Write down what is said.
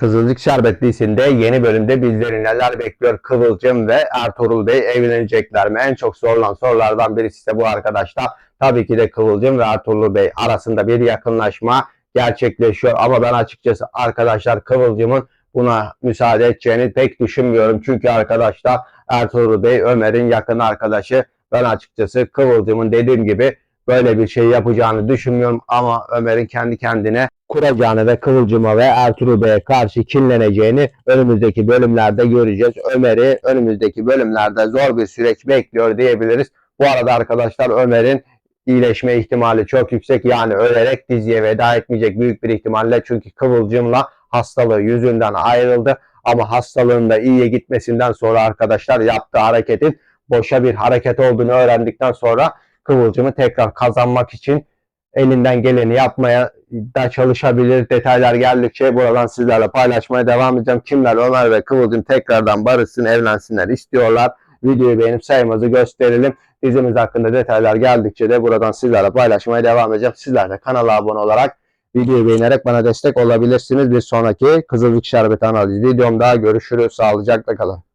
Kızılcık Şerbetli'sinde yeni bölümde bizleri neler bekliyor? Kıvılcım ve Ertuğrul Bey evlenecekler mi? En çok sorulan sorulardan birisi de bu arkadaşlar. Tabii ki de Kıvılcım ve Ertuğrul Bey arasında bir yakınlaşma gerçekleşiyor. Ama ben açıkçası arkadaşlar Kıvılcım'ın buna müsaade edeceğini pek düşünmüyorum. Çünkü arkadaşlar Ertuğrul Bey Ömer'in yakın arkadaşı. Ben açıkçası Kıvılcım'ın dediğim gibi böyle bir şey yapacağını düşünmüyorum. Ama Ömer'in kendi kendine kuracağını ve Kıvılcım'a ve Ertuğrul Bey'e karşı kinleneceğini önümüzdeki bölümlerde göreceğiz. Ömer'i önümüzdeki bölümlerde zor bir süreç bekliyor diyebiliriz. Bu arada arkadaşlar Ömer'in iyileşme ihtimali çok yüksek. Yani ölerek diziye veda etmeyecek büyük bir ihtimalle. Çünkü Kıvılcım'la hastalığı yüzünden ayrıldı. Ama hastalığın da iyiye gitmesinden sonra arkadaşlar yaptığı hareketin boşa bir hareket olduğunu öğrendikten sonra Kıvılcım'ı tekrar kazanmak için elinden geleni yapmaya da çalışabilir. Detaylar geldikçe buradan sizlerle paylaşmaya devam edeceğim. Kimler Ömer ve Kıvılcım tekrardan barışsın, evlensinler istiyorlar. Videoyu beğenip sayımızı gösterelim. Dizimiz hakkında detaylar geldikçe de buradan sizlerle paylaşmaya devam edeceğim. Sizler de kanala abone olarak videoyu beğenerek bana destek olabilirsiniz. Bir sonraki Kızılcık Şerbeti analiz videomda görüşürüz. Sağlıcakla kalın.